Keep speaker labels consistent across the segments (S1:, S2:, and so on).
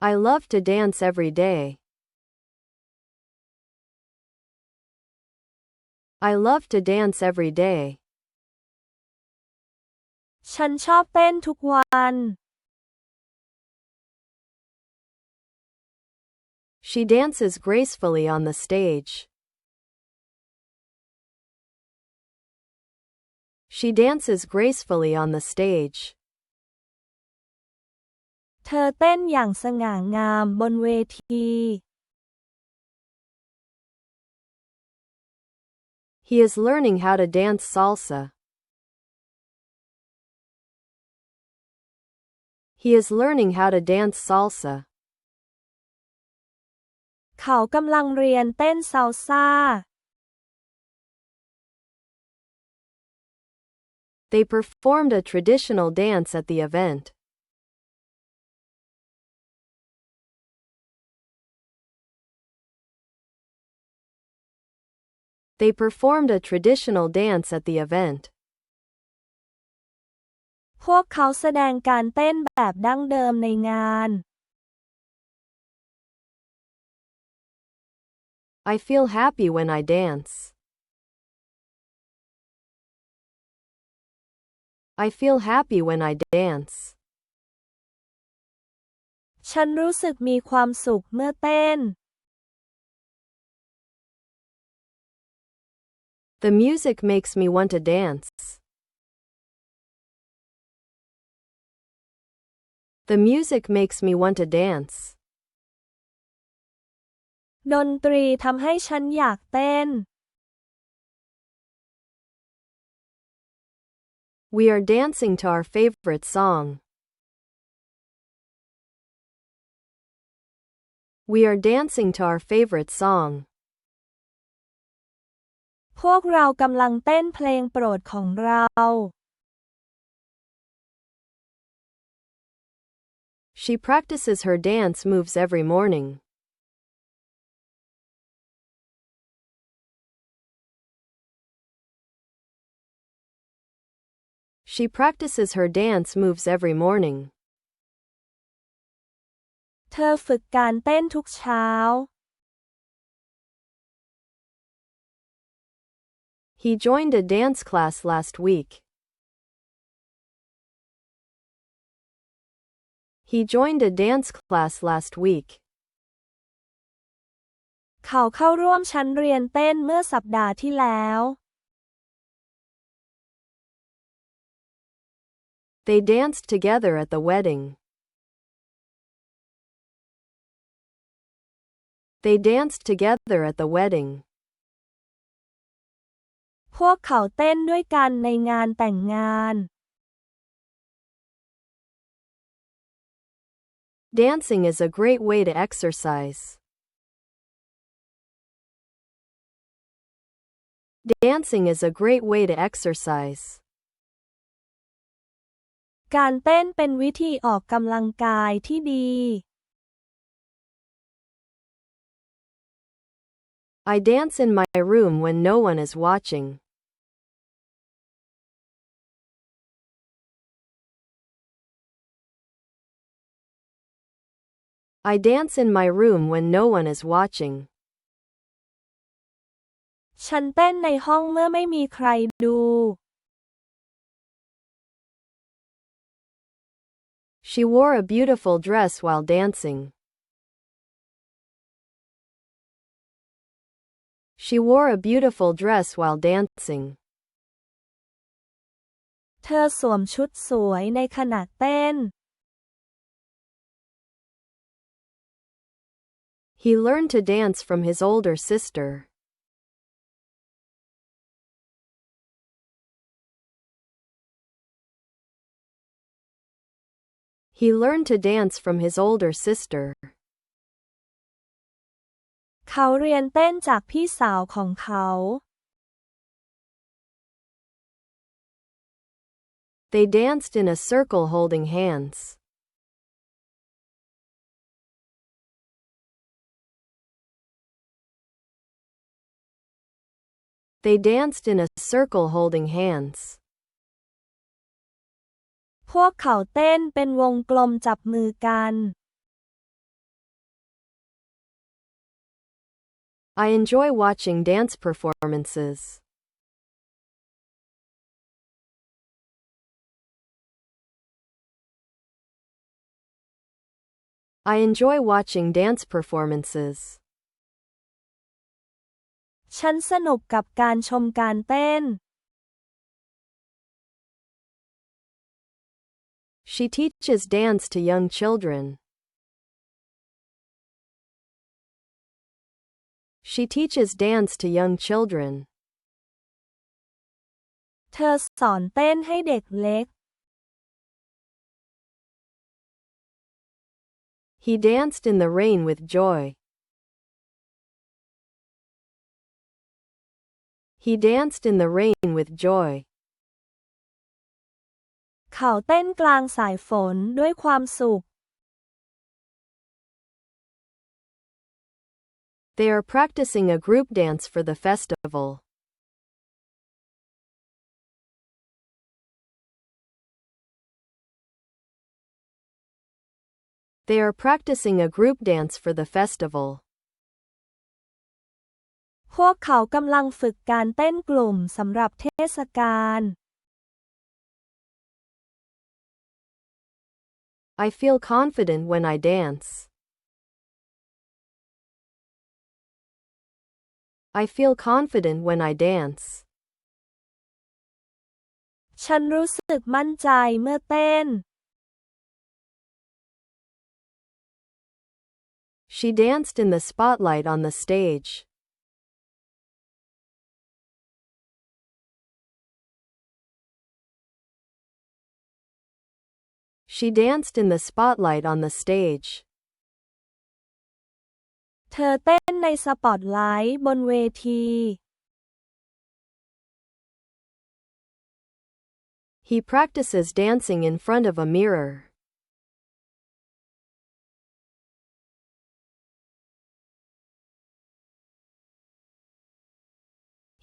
S1: I love to dance every day. I love to dance every day.
S2: ฉันชอบเต้นทุกวัน
S1: She dances gracefully on the stage. She dances gracefully on the stage.
S2: เธอเต้นอย่างสง่างามบนเวที
S1: He is learning how to dance salsa. He is learning how to dance salsa.
S2: เขากำลังเรียนเต้นซาลซ่า
S1: They performed a traditional dance at the event. They performed a traditional dance at the event.
S2: พวกเขาแสดงการเต้นแบบดั้งเดิมในงาน
S1: I feel happy when I dance. I feel happy when I dance.
S2: ฉันรู้สึกมีความสุขเมื่อเต้น
S1: The music makes me want to dance. The music makes me want to dance.
S2: ดนตรีทำให้ฉันอยากเต้น
S1: We are dancing to our favorite song. We are dancing to our favorite song.
S2: พวกเรากำลังเต้นเพลงโปรดของเรา
S1: She practices her dance moves every morning. She practices her dance moves every morning.
S2: เธอฝึกการเต้นทุกเช้า
S1: He joined a dance class last week. He joined a dance class last week.
S2: เขาเข้าร่วมชั้นเรียนเต้นเมื่อสัปดาห์ที่แล้ว
S1: They danced together at the wedding. They danced together at the wedding.
S2: พวกเขาเต้นด้วยกันในงานแต่งงาน
S1: Dancing is a great way to exercise. Dancing is a great way to exercise.
S2: การเต้นเป็นวิธีออกกำลังกายที่ดี
S1: I dance in my room when no one is watching. I dance in my room when no one is watching.
S2: ฉันเต้นในห้องเมื่อไม่มีใครดู
S1: She wore a beautiful dress while dancing. She wore a beautiful dress while dancing.
S2: เธอสวมชุดสวยในขณะเต้น
S1: He learned to dance from his older sister. He learned to dance from his older sister.
S2: เขาเรียนเต้นจากพี่สาวของเขา
S1: They danced in a circle holding hands. They danced in a circle holding hands.
S2: พวกเขาเต้นเป็นวงกลมจับมือกัน
S1: I enjoy watching dance performances. I enjoy watching dance performances.
S2: ฉันสนุกกับการชมการเต้น
S1: She teaches dance to young children. She teaches dance to young children.
S2: เธอสอนเต้นให้เด็กเล็ก
S1: He danced in the rain with joy. He danced in the rain with joy.
S2: เขาเต้นกลางสายฝนด้วยความสุข
S1: They are practicing a group dance for the festival. They are practicing a group dance for the festival.
S2: พวกเขากำลังฝึกการเต้นกลุ่มสำหรับเทศกาล
S1: I feel confident when I dance. I feel confident when I dance.
S2: ฉันรู้สึกมั่นใจเมื่อเต้น
S1: She danced in the spotlight on the stage. She danced in the spotlight on the stage.
S2: เธอเต้นในสปอตไลท์บนเวที
S1: He practices dancing in front of a mirror.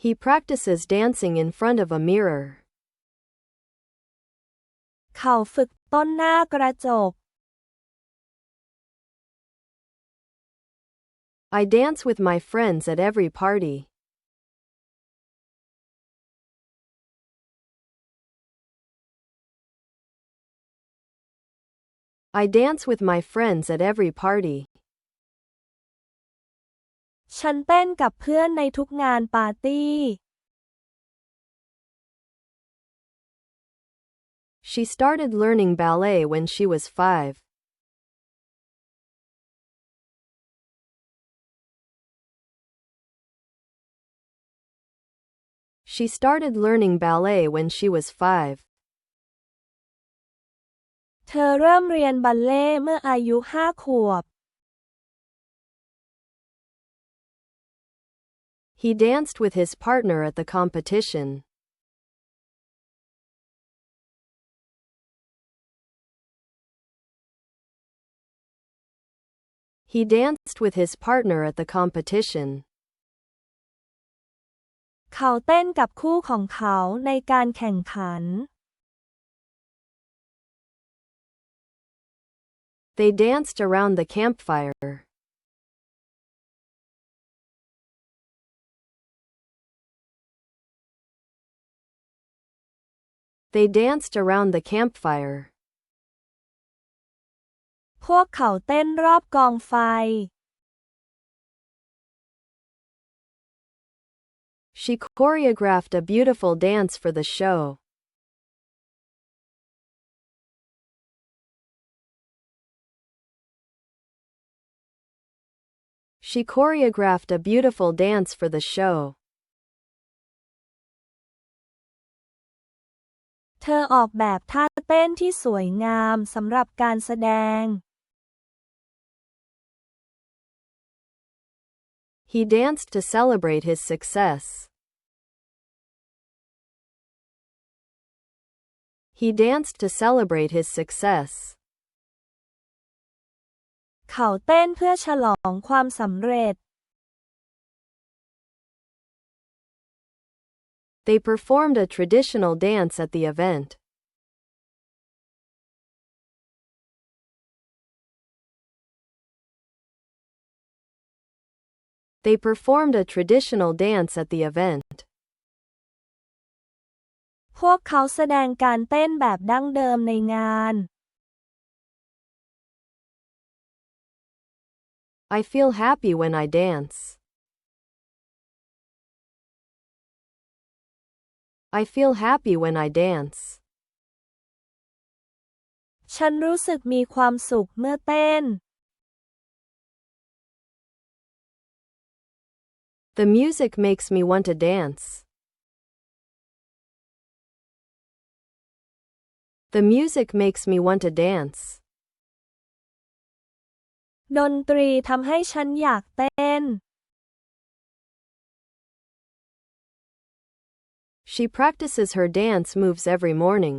S1: He practices dancing in front of a mirror.
S2: เขาฝึกต้นหน้ากระจก
S1: I dance with my friends at every party. I dance with my friends at every party.
S2: ฉันเต้นกับเพื่อนในทุกงานปาร์ตี้
S1: She started learning ballet when she was five. She started learning ballet when she was five.
S2: เธอเริ่มเรียนบัลเล่ต์เมื่ออายุห้าขวบ
S1: He danced with his partner at the competition. He danced with his partner at the competition.
S2: เขาเต้นกับคู่ของเขาในการแข่งขัน
S1: They danced around the campfire. They danced around the campfire.
S2: พวกเขาเต้นรอบกองไฟ
S1: She choreographed a beautiful dance for the show. She choreographed a beautiful dance for the show.
S2: เธอออกแบบท่าเต้นที่สวยงามสำหรับการแสดง
S1: He danced to celebrate his success. He danced to celebrate his success.
S2: เขาเต้นเพื่อฉลองความสำเร็จ
S1: They performed a traditional dance at the event. They performed a traditional dance at the event.
S2: พวกเขาแสดงการเต้นแบบดั้งเดิมในงาน
S1: I feel happy when I dance. I feel happy when I dance.
S2: ฉันรู้สึกมีความสุขเมื่อเต้น
S1: The music makes me want to dance. The music makes me want to dance.
S2: ดนตรีทำให้ฉันอยากเต้น
S1: She practices her dance moves every morning.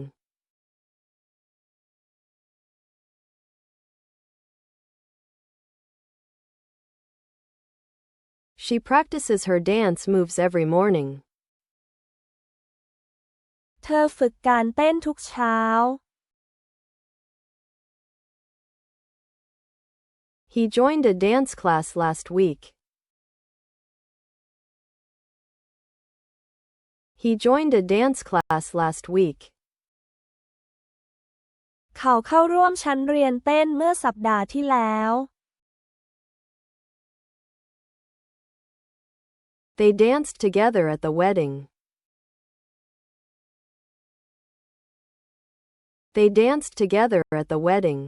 S1: She practices her dance moves every morning.
S2: เธอฝึกการเต้นทุกเช้า
S1: He joined a dance class last week. He joined a dance class last week.
S2: เขาเข้าร่วมชั้นเรียนเต้นเมื่อสัปดาห์ที่แล้ว
S1: They danced together at the wedding. They danced together at the wedding.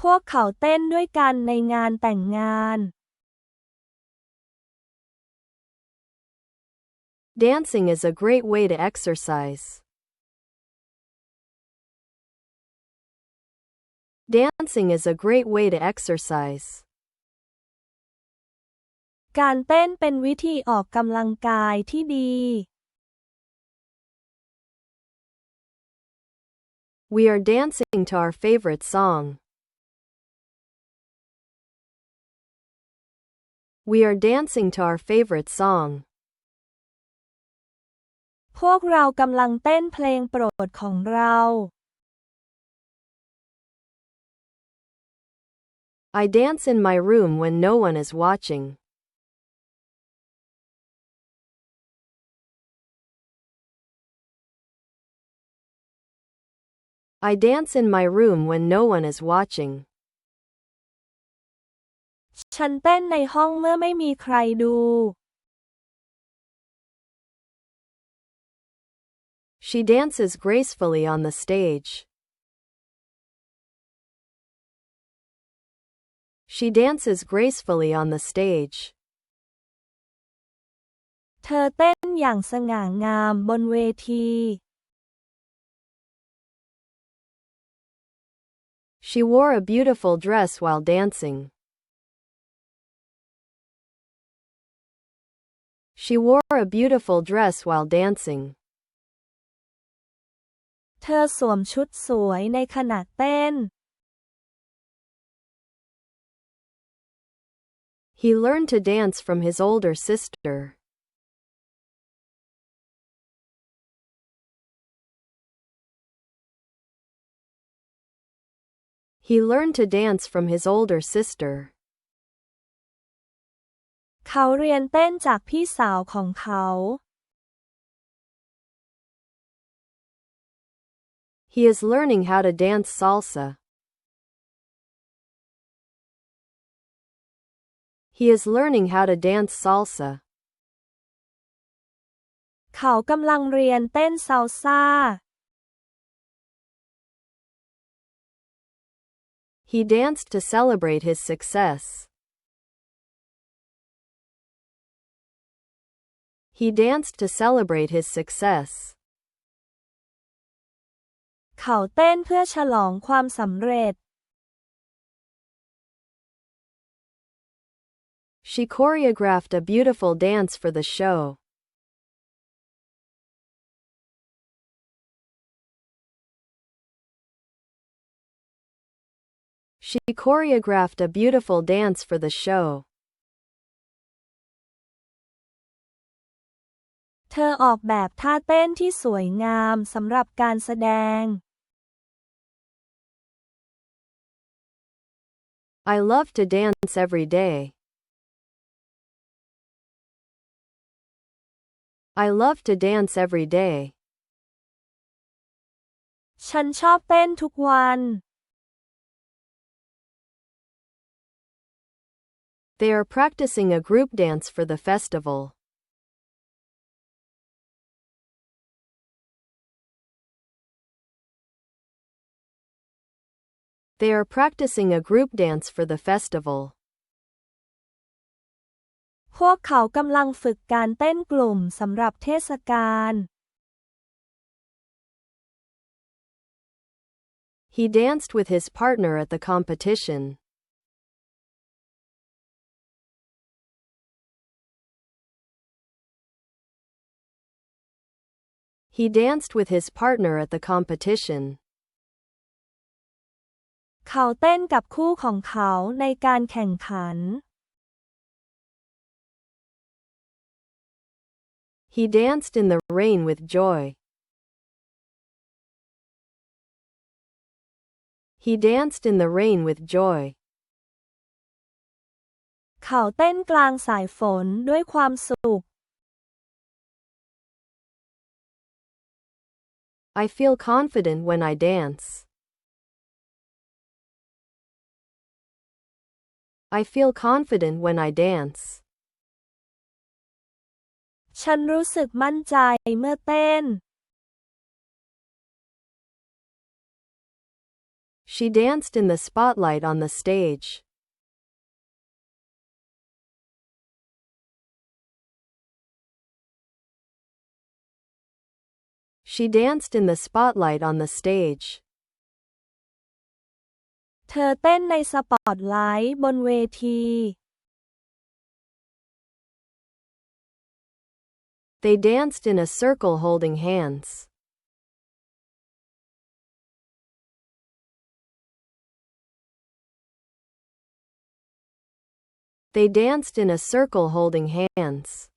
S2: พวกเขาเต้นด้วยกันในงานแต่งงาน
S1: Dancing is a great way to exercise. Dancing is a great way to exercise.
S2: การเต้นเป็นวิธีออกกำลังกายที่ดี
S1: We are dancing to our favorite song. We are dancing to our favorite song.
S2: พวกเรากำลังเต้นเพลงโปรดของเรา
S1: I dance in my room when no one is watching. I dance in my room when no one is watching.
S2: ฉันเต้นในห้องเมื่อไม่มีใครดู
S1: She dances gracefully on the stage. She dances gracefully on the stage.
S2: เธอเต้นอย่างสง่างามบนเวที
S1: She wore a beautiful dress while dancing. She wore a beautiful dress while dancing.
S2: เธอสวมชุดสวยในขณะเต้น
S1: He learned to dance from his older sister. He learned to dance from his older sister.
S2: เขาเรียนเต้นจากพี่สาวของเขา
S1: He is learning how to dance salsa. He is learning how to dance salsa.
S2: เขากำลังเรียนเต้นซาลซ่า
S1: He danced to celebrate his success. He danced to celebrate his success.
S2: เขาเต้นเพื่อฉลองความสำเร็จ
S1: She choreographed a beautiful dance for the show. She choreographed a beautiful dance for the show.
S2: เธอออกแบบท่าเต้นที่สวยงามสำหรับการแสดง
S1: I love to dance every day. I love to dance every day.
S2: ฉันชอบเต้นทุกวัน
S1: They are practicing a group dance for the festival. They are practicing a group dance for the festival.
S2: พวกเขากำลังฝึกการเต้นกลุ่มสำหรับเทศกาล
S1: He danced with his partner at the competition. He danced with his partner at the competition.
S2: เขาเต้นกับคู่ของเขาในการแข่งขัน
S1: He danced in the rain with joy. He danced in the rain with joy.
S2: เขาเต้นกลางสายฝนด้วยความสุข
S1: I feel confident when I dance. I feel confident when I dance.
S2: ฉันรู้สึกมั่นใจเมื่อเต้น
S1: She danced in the spotlight on the stage. She danced in the spotlight on the stage.
S2: เธอเต้นในสปอตไลท์บนเวที
S1: They danced in a circle holding hands. They danced in a circle holding hands.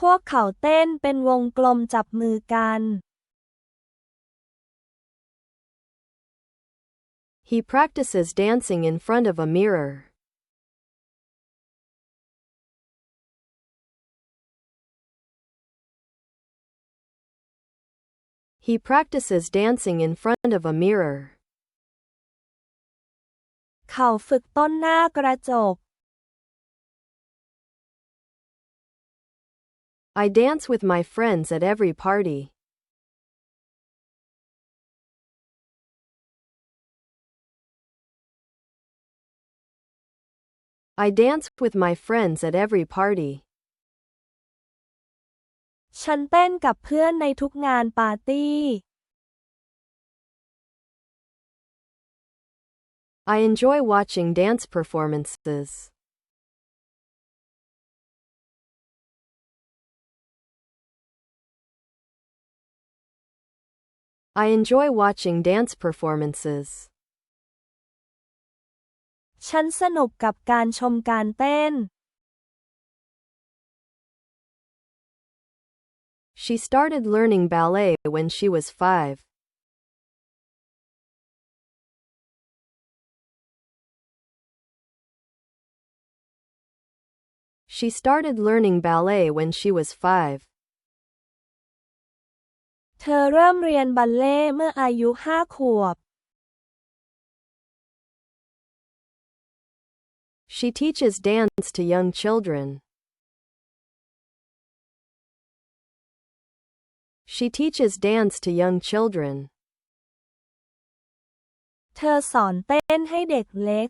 S2: พวกเขาเต้นเป็นวงกลมจับมือกัน
S1: He practices dancing in front of a mirror. He practices dancing in front of a mirror.
S2: เขาฝึกต้นหน้ากระจก
S1: I dance with my friends at every party. I dance with my friends at every party.
S2: ฉันเต้นกับเพื่อนในทุกงานปาร์ตี้
S1: I enjoy watching dance performances. I enjoy watching dance performances.
S2: ฉันสนุกกับการชมการเต้น
S1: She started learning ballet when she was five. She started learning ballet when she was five.
S2: เธอเริ่มเรียนบัลเล่ต์เมื่ออายุห้าขวบ
S1: She teaches dance to young children. She teaches dance to young children.
S2: เธอสอนเต้นให้เด็กเล็ก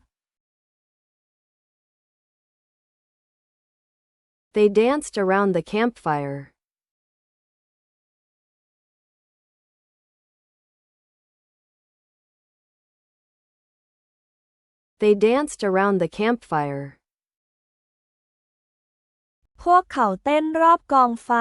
S1: They danced around the campfire. They danced around the campfire.
S2: พวกเขาเต้นรอบกองไฟ